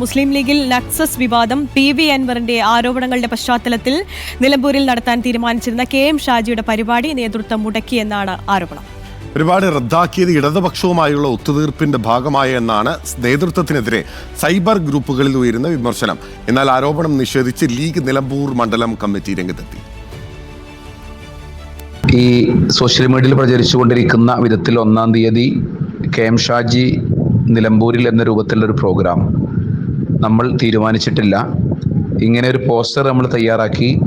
മുസ്ലിം ലീഗിൽ നക്സസ് വിവാദം P V അൻവറിന്റെ ആരോപണങ്ങളുടെ പശ്ചാത്തലത്തിൽ നിലമ്പൂരിൽ നടത്താൻ തീരുമാനിച്ചിരുന്ന കെ എം ഷാജിയുടെ പരിപാടി നേതൃത്വം മുടക്കിയെന്നാണ് ആരോപണം. പരിപാടി റദ്ദാക്കിയത് ഇടതുപക്ഷവുമായുള്ള ഒത്തുതീർപ്പിന്റെ ഭാഗമായി എന്നാണ് നേതൃത്വത്തിനെതിരെ സൈബർ ഗ്രൂപ്പുകളിൽ ഉയരുന്ന വിമർശനം. എന്നാൽ ആരോപണം നിഷേധിച്ച് ലീഗ് നിലമ്പൂർ മണ്ഡലം കമ്മിറ്റി രംഗത്തെത്തി. ഈ സോഷ്യൽ മീഡിയയിൽ പ്രചരിച്ചുകൊണ്ടിരിക്കുന്ന വിധത്തിൽ ഒന്നാം തീയതി കെ എം ഷാജി നിലമ്പൂരിൽ എന്ന രൂപത്തിലുള്ള ഒരു പ്രോഗ്രാം നമ്മൾ തീരുമാനിച്ചിട്ടില്ല. ഇങ്ങനെ ഒരു പോസ്റ്റർ നമ്മൾ തയ്യാറാക്കി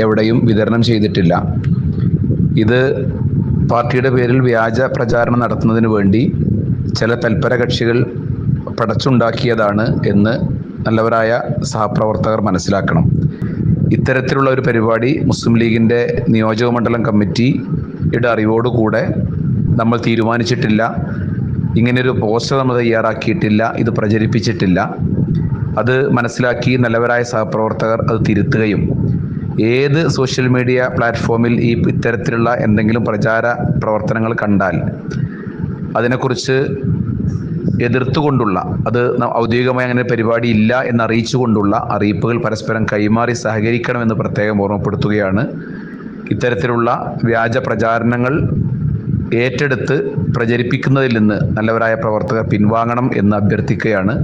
എവിടെയും വിതരണം ചെയ്തിട്ടില്ല. ഇത് പാർട്ടിയുടെ പേരിൽ വ്യാജ പ്രചാരണം നടത്തുന്നതിന് വേണ്ടി ചില തൽപര കക്ഷികൾ പടച്ചുണ്ടാക്കിയതാണ് എന്ന് നല്ലവരായ സഹപ്രവർത്തകർ മനസ്സിലാക്കണം. ഇത്തരത്തിലുള്ള ഒരു പരിപാടി മുസ്ലിം ലീഗിന്റെ നിയോജക മണ്ഡലം കമ്മിറ്റിയുടെ അറിവോടുകൂടെ നമ്മൾ തീരുമാനിച്ചിട്ടില്ല. ഇങ്ങനെയൊരു പോസ്റ്റർ നമ്മൾ തയ്യാറാക്കിയിട്ടില്ല. ഇത് പ്രചരിപ്പിച്ചിട്ടില്ല. അത് മനസ്സിലാക്കി നല്ലവരായ സഹപ്രവർത്തകർ അത് തിരുത്തുകയും ഏത് സോഷ്യൽ മീഡിയ പ്ലാറ്റ്ഫോമിൽ ഈ ഇത്തരത്തിലുള്ള എന്തെങ്കിലും പ്രചാര പ്രവർത്തനങ്ങൾ കണ്ടാൽ അതിനെക്കുറിച്ച് എതിർത്തുകൊണ്ടുള്ള അത് ഔദ്യോഗികമായി അങ്ങനെ പരിപാടി ഇല്ല എന്ന് അറിയിച്ചുകൊണ്ടുള്ള അറിയിപ്പുകൾ പരസ്പരം കൈമാറി സഹകരിക്കണമെന്ന് പ്രത്യേകം ഓർമ്മപ്പെടുത്തുകയാണ്. ഇത്തരത്തിലുള്ള വ്യാജ പ്രചാരണങ്ങൾ ഏറ്റെടുത്ത് പ്രചരിപ്പിക്കുന്നതിൽ നിന്ന് നല്ലവരായ പ്രവർത്തകർ പിൻവാങ്ങണം എന്ന് അഭ്യർത്ഥിക്കുകയാണ്.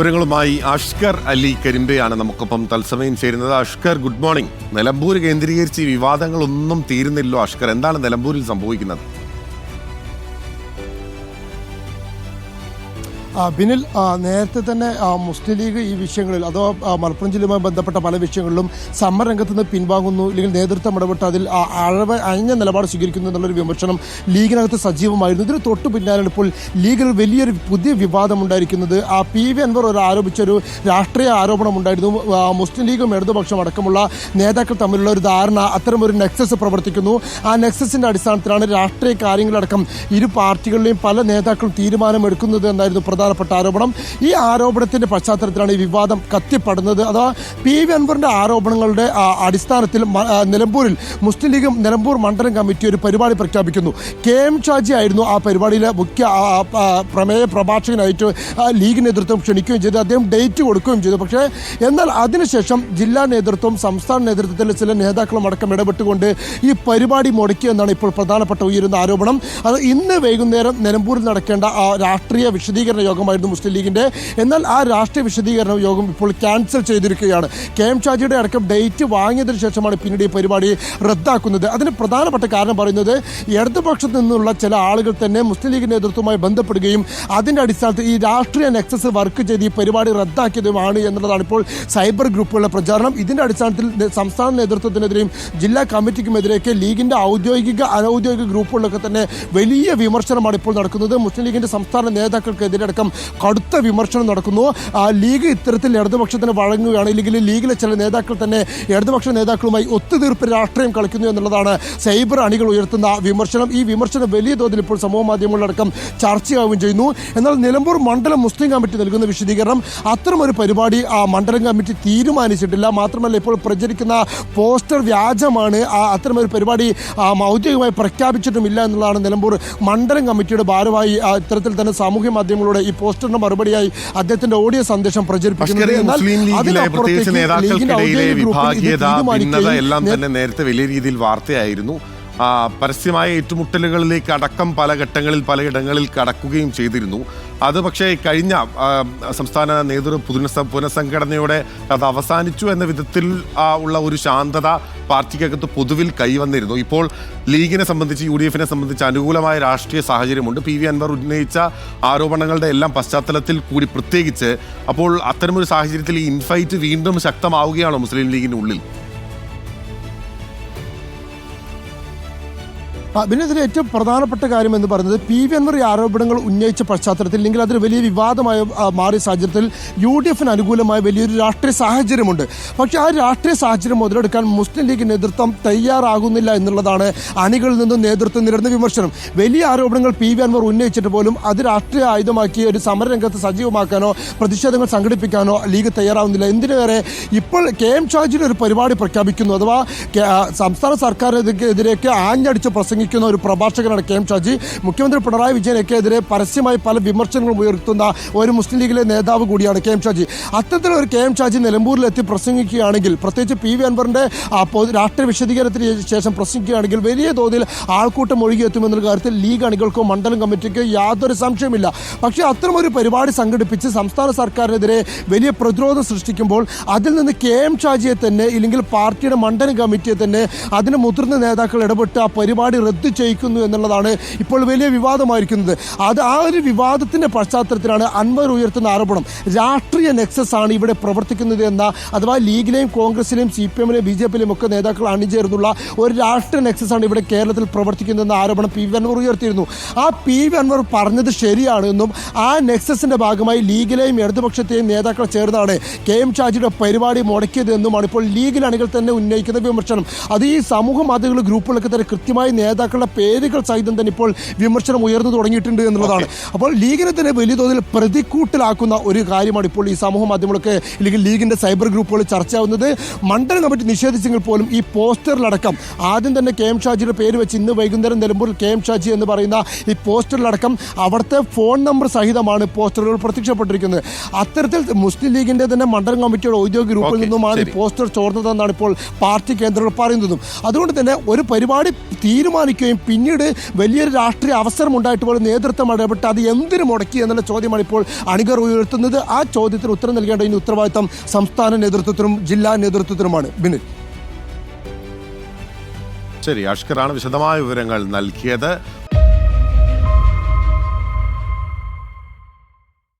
വിവരങ്ങളുമായി അഷ്കർ അലി കരിമ്പയാണ്. നമുക്കൊപ്പം തത്സമയം ചേരുന്നത് അഷ്കർ ഗുഡ് മോർണിംഗ്. നിലമ്പൂർ കേന്ദ്രീകരിച്ച് വിവാദങ്ങളൊന്നും തീരുന്നില്ലോ അഷ്കർ എന്താണ് നിലമ്പൂരിൽ സംഭവിക്കുന്നത്? ബിനിൽ നേരത്തെ തന്നെ മുസ്ലിം ലീഗ് ഈ വിഷയങ്ങളിൽ അഥവാ മലപ്പുറം ജില്ലയുമായി ബന്ധപ്പെട്ട പല വിഷയങ്ങളിലും സമരരംഗത്ത് നിന്ന് പിൻവാങ്ങുന്നു ഇല്ലെങ്കിൽ നേതൃത്വം ഇടപെട്ട് അതിൽ അഴവ് അയഞ്ഞ നിലപാട് സ്വീകരിക്കുന്നു എന്നുള്ളൊരു വിമർശനം ലീഗിനകത്ത് സജീവമായിരുന്നു. ഇതിന് തൊട്ടു പിന്നാലെയാണ് ഇപ്പോൾ ലീഗിൽ വലിയൊരു പുതിയ വിവാദം ഉണ്ടായിരിക്കുന്നത്. ആ പി വി അൻവർ ഒരു ആരോപിച്ചൊരു രാഷ്ട്രീയ ആരോപണം ഉണ്ടായിരുന്നു. മുസ്ലിം ലീഗും ഇടതുപക്ഷം അടക്കമുള്ള നേതാക്കൾ തമ്മിലുള്ള ഒരു ധാരണ അത്തരമൊരു നെക്സസ് പ്രവർത്തിക്കുന്നു. ആ നെക്സസിന്റെ അടിസ്ഥാനത്തിലാണ് രാഷ്ട്രീയ കാര്യങ്ങളടക്കം ഇരു പാർട്ടികളിലെയും പല നേതാക്കളും തീരുമാനമെടുക്കുന്നത് എന്നായിരുന്നു പ്രധാനപ്പെട്ട ആരോപണം. ഈ ആരോപണത്തിന്റെ പശ്ചാത്തലത്തിലാണ് ഈ വിവാദം കത്തിപ്പെടുന്നത്. അഥവാ പി വി അൻവറിന്റെ ആരോപണങ്ങളുടെ അടിസ്ഥാനത്തിൽ നിലമ്പൂരിൽ മുസ്ലിം ലീഗും നിലമ്പൂർ മണ്ഡലം കമ്മിറ്റി ഒരു പരിപാടി പ്രഖ്യാപിക്കുന്നു. കെ എം ഷാജി ആയിരുന്നു ആ പരിപാടിയിലെ മുഖ്യ പ്രമേയ പ്രഭാഷകനായിട്ട് ലീഗ് നേതൃത്വം ക്ഷണിക്കുകയും ചെയ്തു. അദ്ദേഹം ഡേറ്റ് കൊടുക്കുകയും ചെയ്തു. പക്ഷേ എന്നാൽ അതിനുശേഷം ജില്ലാ നേതൃത്വം സംസ്ഥാന നേതൃത്വത്തിലെ ചില നേതാക്കളും അടക്കം ഇടപെട്ടുകൊണ്ട് ഈ പരിപാടി മുടക്കിയെന്നാണ് ഇപ്പോൾ പ്രധാനപ്പെട്ട ഉയരുന്ന ആരോപണം. അത് ഇന്ന് വൈകുന്നേരം നിലമ്പൂരിൽ നടക്കേണ്ട ആ രാഷ്ട്രീയ വിശദീകരണ യോഗമായിരുന്നു മുസ്ലിം ലീഗിന്റെ എന്നാൽ ആ രാഷ്ട്രീയ വിശദീകരണ യോഗം ഇപ്പോൾ ക്യാൻസൽ ചെയ്തിരിക്കുകയാണ്. കെ എം ഷാജിയുടെ അടക്കം ഡേറ്റ് വാങ്ങിയതിനു ശേഷമാണ് പിന്നീട് ഈ പരിപാടി റദ്ദാക്കുന്നത്. അതിന് പ്രധാനപ്പെട്ട കാരണം പറയുന്നത് ഇടതുപക്ഷത്തു നിന്നുള്ള ചില ആളുകൾ തന്നെ മുസ്ലിം ലീഗ് നേതൃത്വവുമായി ബന്ധപ്പെടുകയും അതിന്റെ അടിസ്ഥാനത്തിൽ ഈ രാഷ്ട്രീയ നെക്സസ് വർക്ക് ചെയ്ത് ഈ പരിപാടി റദ്ദാക്കിയതുമാണ് എന്നുള്ളതാണ് ഇപ്പോൾ സൈബർ ഗ്രൂപ്പുകളുടെ പ്രചാരണം. ഇതിന്റെ അടിസ്ഥാനത്തിൽ സംസ്ഥാന നേതൃത്വത്തിനെതിരെയും ജില്ലാ കമ്മിറ്റിക്കുമെതിരെയൊക്കെ ലീഗിന്റെ ഔദ്യോഗിക അനൗദ്യോഗിക ഗ്രൂപ്പുകളിലൊക്കെ തന്നെ വലിയ വിമർശനമാണ് ഇപ്പോൾ നടക്കുന്നത്. മുസ്ലിം ലീഗിന്റെ സംസ്ഥാന നേതാക്കൾക്കെതിരെ അടക്കം കടുത്ത വിമർശനം നടക്കുന്നു. ലീഗ് ഇത്തരത്തിൽ ഇടതുപക്ഷത്തിന് വഴങ്ങുകയാണ്. ഇല്ലെങ്കിൽ ലീഗിലെ ചില നേതാക്കൾ തന്നെ ഇടതുപക്ഷ നേതാക്കളുമായി ഒത്തുതീർപ്പ് രാഷ്ട്രീയം കളിക്കുന്നു എന്നുള്ളതാണ് സൈബർ അണികൾ ഉയർത്തുന്ന വിമർശനം. ഈ വിമർശനം വലിയ തോതിൽ ഇപ്പോൾ സമൂഹ മാധ്യമങ്ങളിലടക്കം ചർച്ചയാവുകയും ചെയ്യുന്നു. എന്നാൽ നിലമ്പൂർ മണ്ഡലം മുസ്ലിം കമ്മിറ്റി നൽകുന്ന വിശദീകരണം അത്തരമൊരു പരിപാടി ആ മണ്ഡലം കമ്മിറ്റി തീരുമാനിച്ചിട്ടില്ല. മാത്രമല്ല ഇപ്പോൾ പ്രചരിക്കുന്ന പോസ്റ്റർ വ്യാജമാണ്. ആ അത്തരമൊരു പരിപാടി ഔദ്യോഗികമായി പ്രഖ്യാപിച്ചിട്ടുമില്ല എന്നുള്ളതാണ് നിലമ്പൂർ മണ്ഡലം കമ്മിറ്റിയുടെ ഭാരവായി ഇത്തരത്തിൽ തന്നെ സാമൂഹ്യ മാധ്യമങ്ങളുടെ പോസ്റ്ററിന് മറുപടിയായി അദ്ദേഹത്തിന്റെ ഓഡിയോ സന്ദേശം പ്രചരിപ്പിക്കുന്നത് എല്ലാം തന്നെ നേരത്തെ വലിയ രീതിയിൽ വാർത്തയായിരുന്നു. പരസ്യമായ ഏറ്റുമുട്ടലുകളിലേക്ക് അടക്കം പല ഘട്ടങ്ങളിൽ പലയിടങ്ങളിൽ കടക്കുകയും ചെയ്തിരുന്നു. അത് പക്ഷേ കഴിഞ്ഞ സംസ്ഥാന നേതൃ പുനഃസ പുനഃസംഘടനയോടെ അത് അവസാനിച്ചു എന്ന വിധത്തിൽ ഉള്ള ഒരു ശാന്തത പാർട്ടിക്കകത്ത് പൊതുവിൽ കൈവന്നിരുന്നു. ഇപ്പോൾ ലീഗിനെ സംബന്ധിച്ച് യു ഡി എഫിനെ സംബന്ധിച്ച് അനുകൂലമായ രാഷ്ട്രീയ സാഹചര്യമുണ്ട്. പി വി അൻവർ ഉന്നയിച്ച ആരോപണങ്ങളുടെ എല്ലാം പശ്ചാത്തലത്തിൽ കൂടി പ്രത്യേകിച്ച് അപ്പോൾ അത്തരമൊരു സാഹചര്യത്തിൽ ഈ ഇൻഫൈറ്റ് വീണ്ടും ശക്തമാവുകയാണോ മുസ്ലിം ലീഗിനുള്ളിൽ? ഇതിൽ ഏറ്റവും പ്രധാനപ്പെട്ട കാര്യം എന്ന് പറയുന്നത് പി വി അൻവർ ആരോപണങ്ങൾ ഉന്നയിച്ച പശ്ചാത്തലത്തിൽ അല്ലെങ്കിൽ അതിന് വലിയ വിവാദമായ മാറിയ സാഹചര്യത്തിൽ യു ഡി എഫിന് അനുകൂലമായ വലിയൊരു രാഷ്ട്രീയ സാഹചര്യമുണ്ട്. പക്ഷേ ആ രാഷ്ട്രീയ സാഹചര്യം മുതലെടുക്കാൻ മുസ്ലിം ലീഗ് നേതൃത്വം തയ്യാറാകുന്നില്ല എന്നുള്ളതാണ് അണികളിൽ നിന്നും നേതൃത്വം നേരിടുന്ന വിമർശനം. വലിയ ആരോപണങ്ങൾ പി വി അൻവർ ഉന്നയിച്ചിട്ട് പോലും അത് രാഷ്ട്രീയ ആയുധമാക്കി ഒരു സമരരംഗത്ത് സജീവമാക്കാനോ പ്രതിഷേധങ്ങൾ സംഘടിപ്പിക്കാനോ ലീഗ് തയ്യാറാവുന്നില്ല. എന്തിനേറെ ഇപ്പോൾ കെ എം ഷാജിയുടെ ഒരു പരിപാടി പ്രഖ്യാപിക്കുന്നു. അഥവാ സംസ്ഥാന സർക്കാരിനെതിരേക്ക് ആഞ്ഞടിച്ച പ്രസംഗിക്കുന്നു പ്രസംഗിക്കുന്ന ഒരു പ്രഭാഷകനാണ് കെ എം ഷാജി. മുഖ്യമന്ത്രി പിണറായി വിജയനൊക്കെതിരെ പരസ്യമായി പല വിമർശനങ്ങളും ഉയർത്തുന്ന ഒരു മുസ്ലിം ലീഗിലെ നേതാവ് കൂടിയാണ് കെ എം ഷാജി. അത്തരത്തിലൊരു കെ എം ഷാജി നിലമ്പൂരിലെത്തി പ്രസംഗിക്കുകയാണെങ്കിൽ പ്രത്യേകിച്ച് പി വി അൻവറിന്റെ രാഷ്ട്രീയ വിശദീകരണത്തിന് ശേഷം പ്രസംഗിക്കുകയാണെങ്കിൽ വലിയ തോതിൽ ആൾക്കൂട്ടം ഒഴുകിയെത്തുമെന്നുള്ള കാര്യത്തിൽ ലീഗ് അണികൾക്കോ മണ്ഡലം കമ്മിറ്റിക്കോ യാതൊരു സംശയമില്ല പക്ഷേ അത്തരമൊരു പരിപാടി സംഘടിപ്പിച്ച് സംസ്ഥാന സർക്കാരിനെതിരെ വലിയ പ്രതിരോധം സൃഷ്ടിക്കുമ്പോൾ അതിൽ നിന്ന് കെ എം ഷാജിയെ തന്നെ ഇല്ലെങ്കിൽ പാർട്ടിയുടെ മണ്ഡലം കമ്മിറ്റിയെ തന്നെ അതിന് മുതിർന്ന നേതാക്കൾ ഇടപെട്ട് ആ പരിപാടി റദ്ദു ചെയ്യിക്കുന്നു എന്നുള്ളതാണ് ഇപ്പോൾ വലിയ വിവാദമായിരിക്കുന്നത്. അത് ആ ഒരു വിവാദത്തിന്റെ പശ്ചാത്തലത്തിലാണ് അൻവർ ഉയർത്തുന്ന ആരോപണം. രാഷ്ട്രീയ നെക്സസ് ആണ് ഇവിടെ പ്രവർത്തിക്കുന്നത് എന്ന അഥവാ ലീഗിലെയും കോൺഗ്രസിലെയും സി പി എമ്മിലെയും ബി ജെ പിയിലെയും ഒക്കെ നേതാക്കൾ അണിചേർന്നുള്ള ഒരു രാഷ്ട്രീയ നെക്സസ് ആണ് ഇവിടെ കേരളത്തിൽ പ്രവർത്തിക്കുന്നതെന്ന ആരോപണം പി വി അൻവർ ഉയർത്തിയിരുന്നു. ആ പി വി അൻവർ പറഞ്ഞത് ശരിയാണെന്നും ആ നെക്സസിന്റെ ഭാഗമായി ലീഗിലെയും ഇടതുപക്ഷത്തെയും നേതാക്കൾ ചേർന്നാണ് കെ എം ഷാജിയുടെ പരിപാടി മുടക്കിയതെന്നുമാണ് ഇപ്പോൾ ലീഗിൽ അണികൾ തന്നെ ഉന്നയിക്കുന്ന വിമർശനം. അത് ഈ സമൂഹ മാധ്യമങ്ങൾ ഗ്രൂപ്പുകളൊക്കെ തന്നെ കൃത്യമായി നേതാക്കളുടെ പേരുകൾ സഹിതം തന്നെ ഇപ്പോൾ വിമർശനം ഉയർന്നു തുടങ്ങിയിട്ടുണ്ട് എന്നുള്ളതാണ്. അപ്പോൾ ലീഗിനെ തന്നെ വലിയ തോതിൽ പ്രതിക്കൂട്ടിലാക്കുന്ന ഒരു കാര്യമാണ് ഇപ്പോൾ ഈ സമൂഹ മാധ്യമങ്ങളൊക്കെ അല്ലെങ്കിൽ ലീഗിന്റെ സൈബർ ഗ്രൂപ്പുകൾ ചർച്ചയാവുന്നത്. മണ്ഡലം കമ്മിറ്റി നിഷേധിച്ചെങ്കിൽ പോലും ഈ പോസ്റ്ററിലടക്കം ആദ്യം തന്നെ കെ എം ഷാജിയുടെ പേര് വെച്ച് ഇന്ന് വൈകുന്നേരം നിലമ്പൂരിൽ കെ എം ഷാജി എന്ന് പറയുന്ന ഈ പോസ്റ്ററിലടക്കം അവിടുത്തെ ഫോൺ നമ്പർ സഹിതമാണ് പോസ്റ്ററുകൾ പ്രത്യക്ഷപ്പെട്ടിരിക്കുന്നത്. അത്തരത്തിൽ മുസ്ലിം ലീഗിന്റെ തന്നെ മണ്ഡലം കമ്മിറ്റിയുടെ ഔദ്യോഗിക ഗ്രൂപ്പിൽ നിന്നുമാണ് ഈ പോസ്റ്റർ ചോർന്നതെന്നാണ് ഇപ്പോൾ പാർട്ടി കേന്ദ്രങ്ങൾ പറയുന്നതും. അതുകൊണ്ട് തന്നെ ഒരു പരിപാടി തീരുമാനിക്കുകയും പിന്നീട് വലിയൊരു രാഷ്ട്രീയ അവസരമുണ്ടായിട്ട് പോലും നേതൃത്വം ഇടപെട്ട് അത് എന്തിനു മുടക്കി എന്നുള്ള ചോദ്യമാണ് ഇപ്പോൾ അണികർ ഉയർത്തുന്നത്. ആ ചോദ്യത്തിന് ഉത്തരം നൽകേണ്ട ഇനി ഉത്തരവാദിത്തം സംസ്ഥാന നേതൃത്വത്തിനും ജില്ലാ നേതൃത്വത്തിനുമാണ്. ബിനിൽ. ശരി അഷ്കറാണ് വിശദമായ വിവരങ്ങൾ നൽകിയത്.